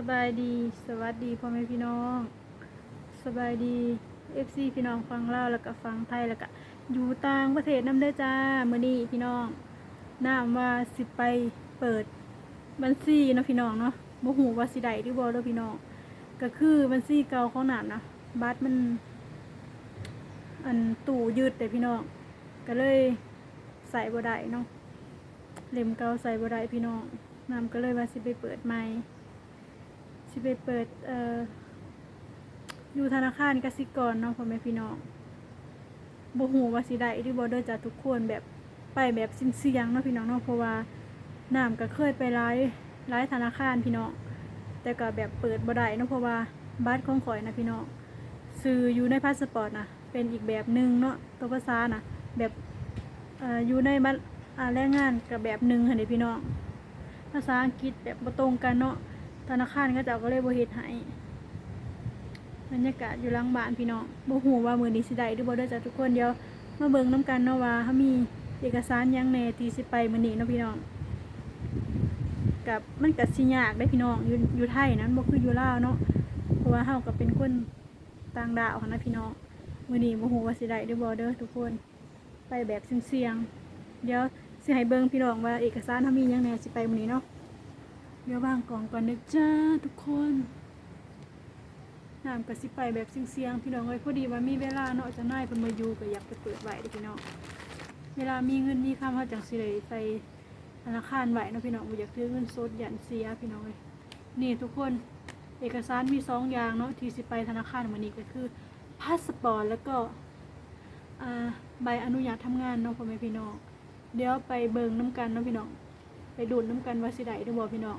สบายดี สวัสดีพ่อแม่พี่น้อง สบายดีเอฟซีพี่น้องฟังเล่าแล้วก็ฟังไทยแล้วก็อยู่ต่างประเทศน้ำเด้จ้ามื้อนี้พี่น้องน้ำว่าสิไปเปิดบัญชีเนาะพี่น้องเนาะบ่ฮู้ว่าสิได้หรือบ่เด้อพี่น้อง ก็คือบัญชีเก่าของน้ำนะบัตรมัน อันตู้ยืดแต่พี่น้อง ก็เลยใส่บ่ได้เนาะเล่มเก่าใส่บ่ได้พี่น้องน้ำก็เลยว่าสิไปเปิดใหม่ สิไปเปิดเอ่ออยู่ธนาคารกสิกรเนาะพ่อแม่พี่น้องบ่ฮู้ว่าสิได้หรือบ่เด้อจ้ะทุกคนแบบไปแบบเสี่ยงเนาะพี่น้องเนาะเพราะว่าน้ำก็เคยไปหลายหลายธนาคารพี่น้องแต่ก็แบบเปิดบ่ได้เนาะเพราะว่าบัตรของข่อยนะพี่น้องซื้ออยู่ในพาสปอร์ตนะเป็นอีกแบบหนึ่งเนาะตัวภาษานะแบบอยู่ในบัตรอ่าแรงงานกับแบบหนึ่งหั่นเด้พี่น้องภาษาอังกฤษแบบบ่ตรงกันเนาะ ธนาคารก็เจ้าก็เลยบ่เฮ็ดให้บรรยากาศอยู่หลังบ้านพี่น้องบ่ฮู้ว่ามือนี้สิได้หรือบ่เด้อจ้ะทุกคนเดี๋ยวมาเบิ่งนํกันเนาะว่าเฮามีเอกสารยังแน่ที่สิไปมือนี้เนาะพี่น้องกับมันก็สิยากได้พี่น้องอยู่อยู่ไทยนั้นบ่คืออยู่ลาวเนาะเพราะว่าเฮาก็เป็นคนต่างดาวนะพี่น้องมือนี้บ่ฮู้ว่าสิได้หรือบ่เด้อทุกคนไปแบบเสี่ยงๆเดี๋ยวสิให้เบิ่งพี่น้องว่าเอกสารเฮามียังแน่สิไปมือนี้เนาะ เดี๋ยววางกล่องก่อนนะจ้าทุกคนน้ำกระสิไปแบบเสียงๆพี่น้องเอ้ยพอดีว่ามีเวลาเนาะจะน่ายเพิ่นมาอยู่ก็อยากไปเปิดไว้เด้พี่น้องเวลามีเงินมีคำเขาจังสิได้ใสธนาคารไว้เนาะพี่น้องบ่อยากถือเงินสดยันเสียพี่น้องเอ้ยนี่ทุกคนเอกสารมีสองอย่างเนาะที่สิไปธนาคารวันนี้ก็คือพาสปอร์ตแล้วก็ใบอนุญาตทำงานเนาะพ่อแม่พี่น้องเดี๋ยวไปเบิ่งน้ำกันเนาะพี่น้องไปดูดน้ำกันว่าสิได้หรือบ่พี่น้อง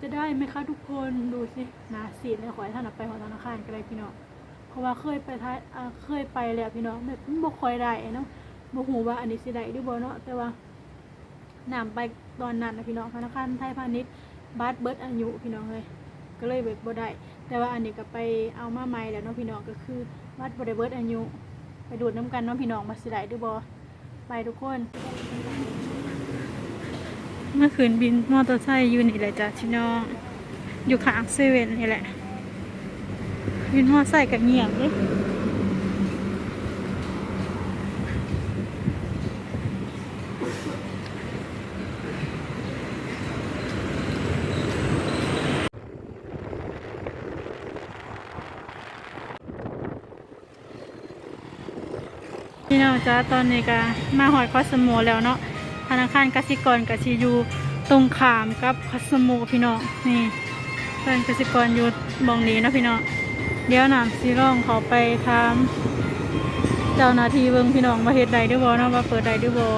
จะได้ไหมคะทุกคนดูสินะสีในขอยท่านไปของธนาคารก็ได้พี่น้องเพราะว่าเคยไปท้ายเคยไปแล้วพี่น้องแบบบ่ค่อยได้เนาะบ่ฮู้ว่าอันนี้สิได้หรือบ่เนาะแต่ว่านํไปตอนนั้นนะพี่น้องธนาคารไทยพาณิชย์บัตรเบิร์ดอายุพี่น้องเลยก็เลยเบิดบ่ได้แต่ว่าอันนี้ก็ไปเอามาใหม่แล้วเนาะพี่น้องก็คือบัตรบ่ได้เบิดอายุไปดูดน้ำกันเนาะพี่น้องมาสิได้หรือบ่ไปทุกคน เมื่อคืนบินมอเตอร์ไซค์อยู่นี่แหละจ้ะพี่น้อง อยู่ข้างเซเว่นนี่แหละ บินมอเตอร์ไซค์กับเงียบเลยพี่น้องจ้าตอนนี้ก็มาหอยคอสโมแล้วเนาะ ธนาคารกสิกรกสิยูตรงขามกับคอสโมพี่น้องนี่เพื่อนกสิกรอยู่บองนี้นะพี่น้องเดี๋ยวหน้ำซีร่องเขาไปถามเจ้าหน้าที่เบิ่งพี่น้องว่าเฮ็ดใดด้วยบ่เนาะว่าเปิดใดด้วยบ่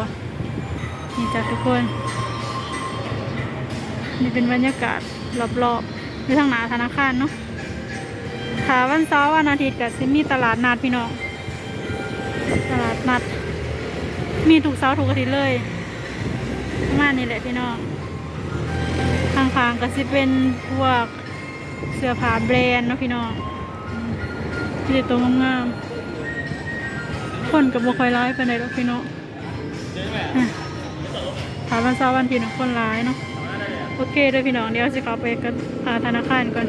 นี่จ้ะทุกคนนี่เป็นบรรยากาศรอบๆอยู่ทางหนาธนาคารเนาะถ้าวันเสาร์วันอาทิตย์ก็สิมีตลาดนัดพี่น้อง ตลาดนัด มีถูกเสาร์ถูกอาทิตย์เลย มานี้แหละพี่น้องข้างๆก็สิเป็นพวกเสื้อผ้าแบรนด์เนาะพี่น้องอืมมีแต่ตัวงามๆคนกับบุคอยร้ายไปไหนหรอกพี่น้องถามวันเสาร์วันทิตย์น่ะคนร้ายเนาะโอเคเด้อพี่น้องเดี๋ยวจะเข้าไปกันอ่าธนาคารก่อน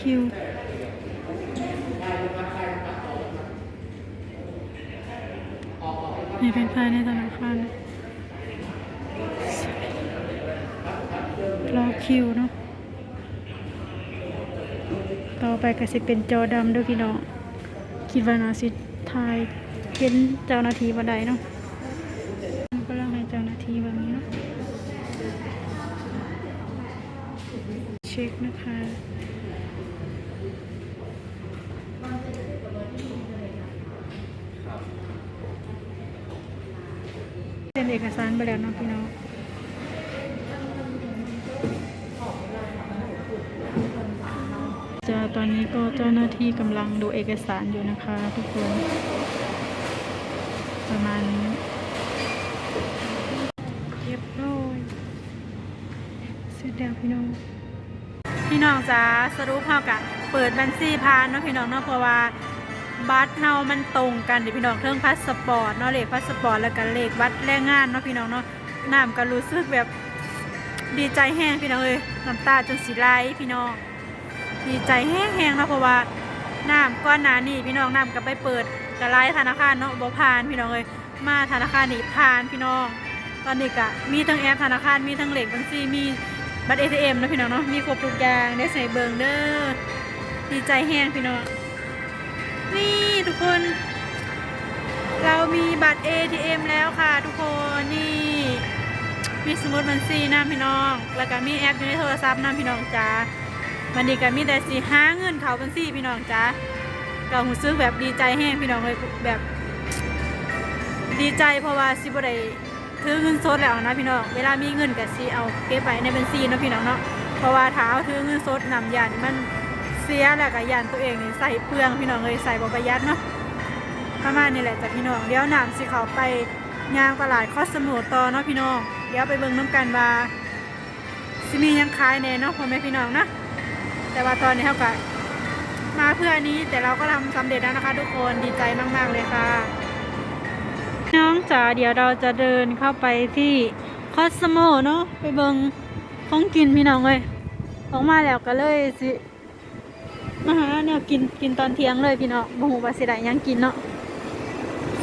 คิวนี่เป็นภายในธนาคารรอคิวเนาะต่อไปก็สิเป็นจอดำด้วยพี่น้องคิดว่านาสิทายเห็นเจ้าหน้าที่บันไดเนาะก็ลังให้เจ้าหน้าที่แบบนี้เนาะเช็คนะคะ ไปแล้วเนาะพี่น้องจะตอนนี้ก็เจ้าหน้าที่กำลังดูเอกสารอยู่นะคะทุกคน ประมาณนี้เรียบร้อยเสร็จแล้วพี่น้อง พี่น้องจ้าสรุปเฮากะเปิดบัญชีพานเนาะพี่น้องเนาะเพราะว่า บัตรเฮามันตรงกันเดี๋ยวพี่น้องเทิงพาสปอร์ตเนาะเลขพาสปอร์ตแล้วก็เลขบัตรแรงงานเนาะพี่น้องเนาะน้ำก็รู้สึกแบบดีใจแห้งพี่น้องเอ้ยน้ำตาจนสีไหลพี่น้อง ดีใจแห้งๆเนาะเพราะว่าน้ำก้อนหนานี่พี่น้องน้ำก็ไปเปิดกระไลธนาคารเนาะบ่ผ่านพี่น้องเอ้ยมาธนาคารนี่ผ่านพี่น้อง ตอนนี้ก็มีทั้งแอปธนาคารมีทั้งเลขบัญชีมีบัตร ATM นะพี่น้องเนาะมีครบทุกอย่างได้ใส่เบิงเด้อดีใจแห้งพี่น้อง นี่ทุกคน เรามีบัตร ATM แล้วค่ะ ทุกคนนี่ มีสมุดบัญชีนะพี่น้อง แล้วก็มีแอปอยู่ในโทรศัพท์นะพี่น้องจ้าวันนี้ก็มีแต่สีห้าเงินเขาบัญชีพี่น้องจ้าก็หูซื้อแบบดีใจแห้งพี่น้องเลยแบบ ดีใจเพราะว่าสิบได้ถือเงินสดแล้วนะพี่น้อง เวลามีเงินก็สิเอาเก็บไว้ในบัญชีเนาะพี่น้องเนาะเพราะว่าถ้าเอาถือเงินสดนำยานมัน สียแล้วก็ยานตัวเองนี่ใส่เปลืองพี่น้องเลยใส่บประหยัดเนาะประมาณนี้แหละจ้ะพี่น้องเดี๋ยวน้ำสิเขาไปยางตลาดคอสมุทต่อเนาะพี่น้องเดี๋ยวไปเบิ่งน้ำกันว่าสิมียังขายแน่เนาะพ่อแม่พี่น้องนะแต่ว่าตอนนี้เขาก็มาเพื่ออันนี้แต่เราก็ทำสำเร็จแล้วนะคะ ทุกคนดีใจมาก ๆ เลยค่ะ น้องจ๋าเดี๋ยวเราจะเดินเข้าไปที่คอสโมเนาะไปเบิงของกินพี่น้องเลยออกมาแล้วก็เลยสิ มาหาแนวกินกินตอนเที่ยงเลยพี่น้องบ่ฮู้ว่าสิได้ยังกินเนาะ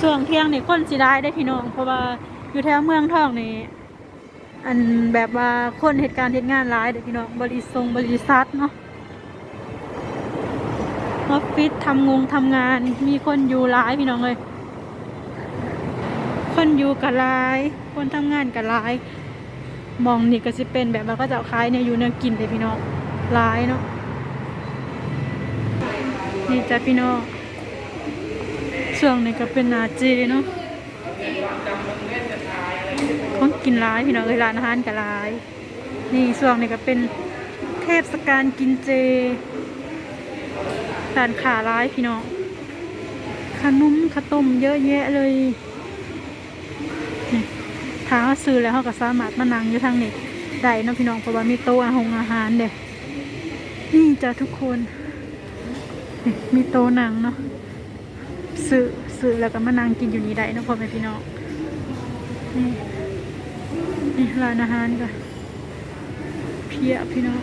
ส่วนเที่ยงนี่คนสิได้ได้พี่น้อง เพราะว่าอยู่แถวเมืองทองนี่อันแบบว่าคนเหตุการณ์เหตุงานหลายเด้พี่น้องบริษัทบริษัทเนาะออฟฟิศทำงงทำงานมีคนอยู่หลายพี่น้องเลย คนอยู่กับหลาย คนทำงานกับหลาย มองนี่ก็จะเป็นแบบว่าก็จะเอาขายเนี่ยอยู่เนี่ยกินเลยพี่น้องหลายเนาะ นี่จ้ะพี่น้องช่วงนี้ก็เป็นนาเจเนาะของกินหลายพี่น้องเอ้ยร้านอาหารกับหลาย นี่ช่วงนี้ก็เป็นเทศกาลกินเจร้านขาร้ายพี่น้องขนมขาวต้มเยอะแยะเลยนี่ถ้าเราซื้อแล้วเขาก็สามารถมานั่งอยู่ทางนี้ได้เนาะพี่น้องเพราะว่ามีโต๊ะอาหงอาหารเด้นี่จ้ะทุกคน มีโต๊ะนั่งเนาะซื้อซื้อแล้วก็มานั่งกินอยู่นี่ได้นะพ่อแม่พี่น้องนี่นี่ร้านอาหารก็เพียพี่น้อง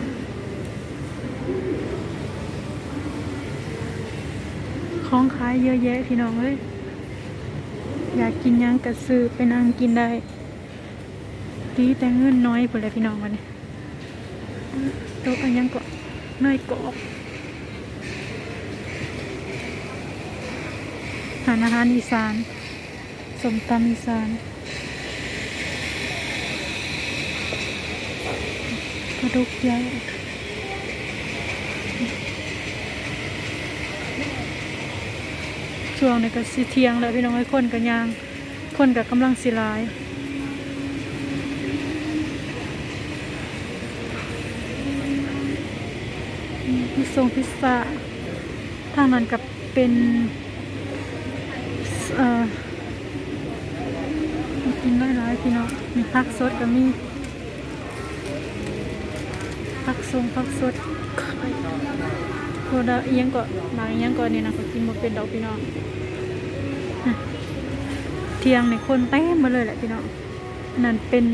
ของขายเยอะแยะพี่น้องเอ้ยอยากกินยังกระซื้อไปนั่งกินได้ดีแต่เงินน้อยพุ่นแหละพี่น้องวันนี้โต๊ะอันยังก็น้อยกอบ อาหารอีสานสมตำอีสานกระดูกใหญ่ช่วงนี้ก็สิเทียงแล้วพี่น้องไอ้คนกันยาง คนกับกำลังสิลายพิซซงพิซซ่าทางนั้นกับเป็น เออมีกินได้หลายพี่น้องมีผักสดก็มีผักทรงผักสดโคดาเอียงก็หมาเอียงก็เนี่ยนะก็กินหมาเป็นดอกพี่น้องเที่ยงในคนเต็มมาเลยแหละพี่น้องนั่นเป็น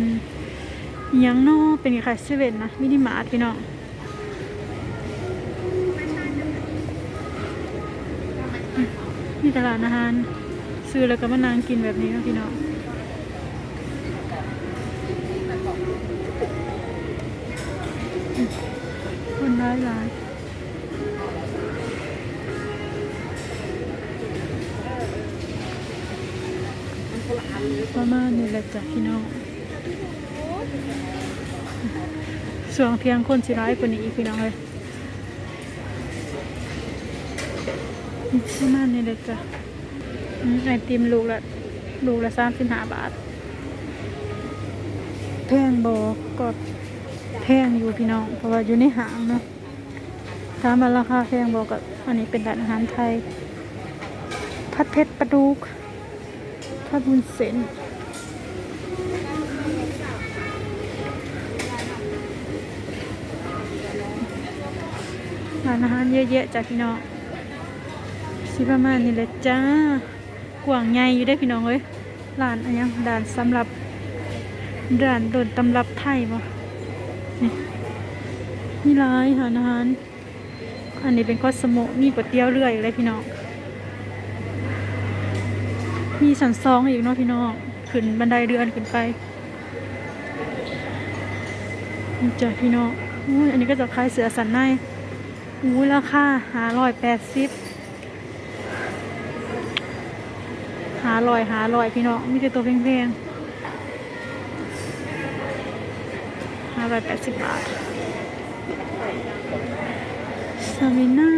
ยังนอเป็นคลายๆเซเว่นนะมินิมาร์ทพี่น้องมีตลาดอาหาร ซื้อแล้วก็มานั่งกินแบบนี้นะพี่น้องคนร้ายหลายประมาณนี้แหละจ้ะพี่น้องส่วงเที่ยงคนสิร้ายกว่านี้อีกพี่น้องเลยอืมประมาณนี้เลยจ้ะ ไอติมลูกละลูกละสามสิบห้าบาท แพงบอกก็แพงอยู่พี่น้อง เพราะว่าอยู่ในห้างเนาะถามาราคาแพงบอกกับอันนี้เป็นร้านอาหารไทยผัดเผ็ดปลาดุกผัดบุญเส้นร้านอาหารเยอะแยะจ้ะพี่น้องสิประมาณนี้แหละจ้า วางใหญ่อยู่ได้พี่น้องเอ้ยร้านอันยังด่านสำหรับด่านโดนตำรับไทยบ่นี่มีร้านอาหารอาหารอันนี้เป็นคอสมะมีก๋วยเตี๋ยวเรืออีกเลยพี่น้องมีสันซองอีกเนาะพี่น้องขึ้นบันไดเรือนขึ้นไปนี่จ้ะพี่น้องอุ้ยอันนี้ก็จะคล้ายเสือสันในอุ้ยราคาหาร้อยแปดสิบาลอยหาลอยพี่น้องมีแต่ตัวแพงๆห้าร้อยแปดสิบบาทซามิน่า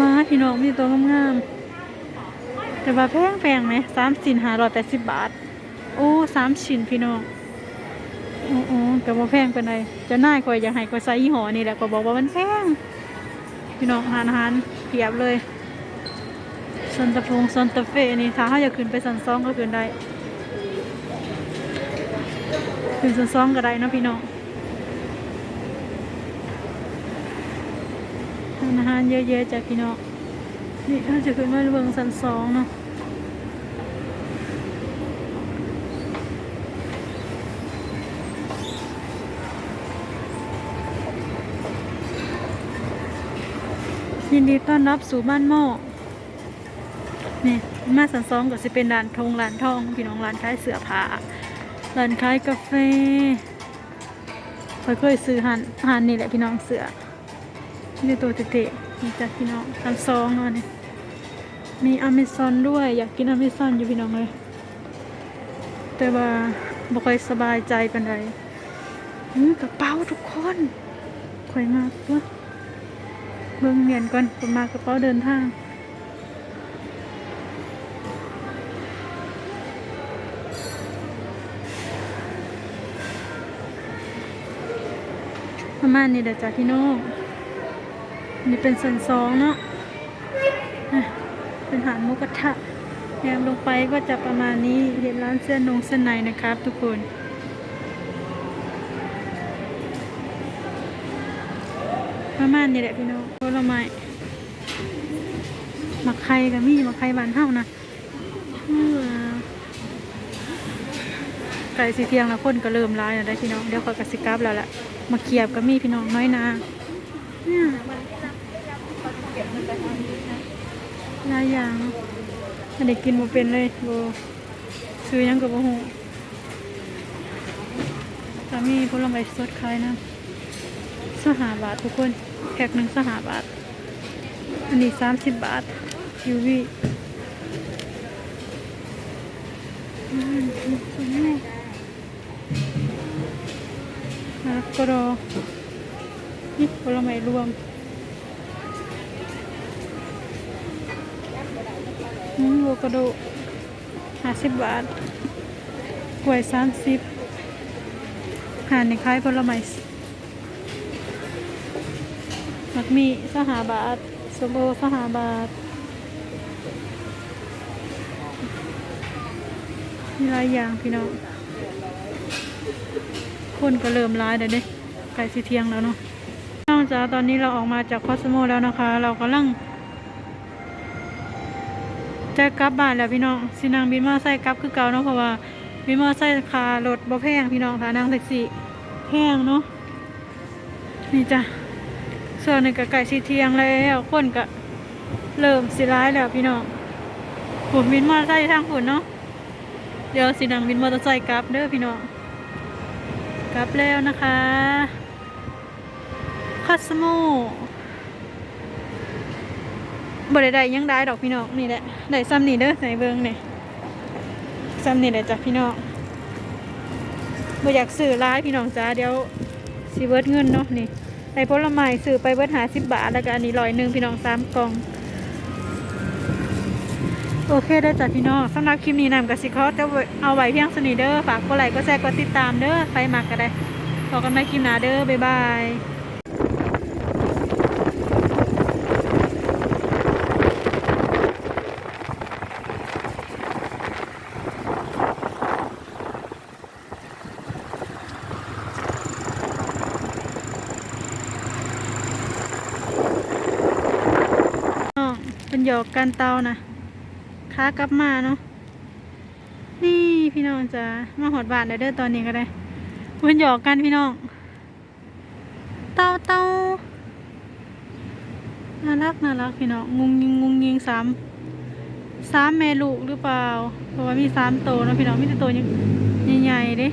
มาพี่น้องมีตัวงามๆแต่ว่าแพงแพงไหมสามสินหาร้อยแปดสิบบาท โอ้สามชิ้นพี่น้องโอ้โอ้แต่ว่าแพงเป็นไรจะน่ายคอยอยากให้ก็ใส่ยี่ห้อนี่แหละก็บอกว่ามันแพงพี่น้องอาหารอาหารเพียบเลย ซันตาฟงซันตาเฟนี่ถ้าเขาอยากขึ้นไปสันซองก็ขึ้นได้ ขึ้นสันซองก็ได้นะพี่น้องอาหารเยอะแยะจากพี่น้องนี่ถ้าจะขึ้นมาเบิ่งสันสองเนาะยินดีต้อนรับสู่บ้านหม้อ นี่มาสันสองก็สิเป็นร้านทงร้านทองพี่น้องร้านขายเสื้อผ้าร้านขายกาแฟค่อยเคยซื้อหันหันนี่แหละพี่น้องเสือนี่ตัวเตะๆนี่จ้ะพี่น้องทันซองเนาะนี่มีอเมซอนด้วยอยากกินอเมซอนอยู่พี่น้องเลยแต่ว่าบ่ค่อยสบายใจปานใดอือกระเป๋าทุกคนข่อยมากตัวเบิ่งเมียนก่อนผมมากระเป๋าเดินทาง ประมาณนี้เดี๋ยวจ้ะพี่น้องนี่เป็นสันสองเนาะเป็นหารมุกระทะแยมลงไปก็จะประมาณนี้เห็นร้านเสื้อนงเสื้อในนะครับ ทุกคนประมาณนี้แหละพี่น้องผลไม้หมักไข่กับมีหมักไข่บานเท่านะไก่สีเทียงแล้วคนก็เริ่มร้ายแล้วได้พี่น้อง เดี๋ยวขอกระสิกลับแล้วแหละ มาเกียบกับมีพี่น้องน้อยนาเนี่ยหลายอย่างไม่ได้กินบ่เป็นเลยโบซื้อยังกับบ่ฮู้แต่มีผลไม้สดขายนะสหาบาททุกคนแพ็คหนึ่งสหาบาท อันนี้สามสิบบาทยูวี ยมากแล้วก็รอนี่ผลไม้รวมอืมโวคาโดห้าสิบบาท กล้วยสามสิบหานในคล้ายผลไม้หมักมีสหาบาทสมโอสหาบาท มีหลายอย่างพี่น้อง คนก็เริ่มร้ายเดี๋ยวนี้ใกล้สิเที่ยงแล้วเนาะน้อกจาตอนนี้เราออกมาจากคอสโมแล้วนะคะ เรากำลังจะกลับบ้านแล้วพี่น้องสินางบินมอไซค์กลับคือเก่าเนาะเพราะว่าบินมอไซค์คารถบ่แพงพี่น้องค่ะนั่งแท็กซี่แพงเนาะนี่จ้ะส่วนในกะไก่สีเทียงแล้วคนก็เริ่มสิร้ายแล้วพี่น้องผมบินมอไซค์ทางฝุ่นเนาะเดี๋ยวสินางบินมอเตอร์ไซค์กลับเด้อพี่น้อง กลับแล้วนะคะคัสโมบ่ได้ได้ยังได้ดอกพี่น้องนี่แหละได้ซ้ำนี่เด้อใส่เบิงเนี่ยซ้ำนี่แหละจ้ะพี่น้องบ่อยากซื้อร้ายพี่น้องจ้าเดี๋ยวสิเบิร์ดเงินเนาะนี่ไอ้ผลไม้ซื้อไปเบิร์ดหาสิบบาทแล้วก็อันนี้ร้อยหนึ่งพี่น้องสามกล่อง โอเคได้จ้ะพี่น้องสำหรับคลิปนี้นำกัสิคอจะเอาไว้เพียงสนิเดอร์ฝากกดไลค์กดแชร์กดติดตามเด้อไปหมักกันได้พอกันในคลิปหน้าเด้อบ๊ายบายเป็นหยอกกันเตานะ้ากลับมาเนาะนี่พี่น้องจะมาหอดบานเด้เด้อตอนนี้ก็ได้เพิ่นหยอกกันพี่น้อง เตาเตาน่ารักน่ารักพี่น้องงุงยิงงุงยิงสามสามแม่ลูกหรือเปล่าเพราะว่ามีสามโตนะพี่น้องมีแต่โตวใหญ่ๆเด้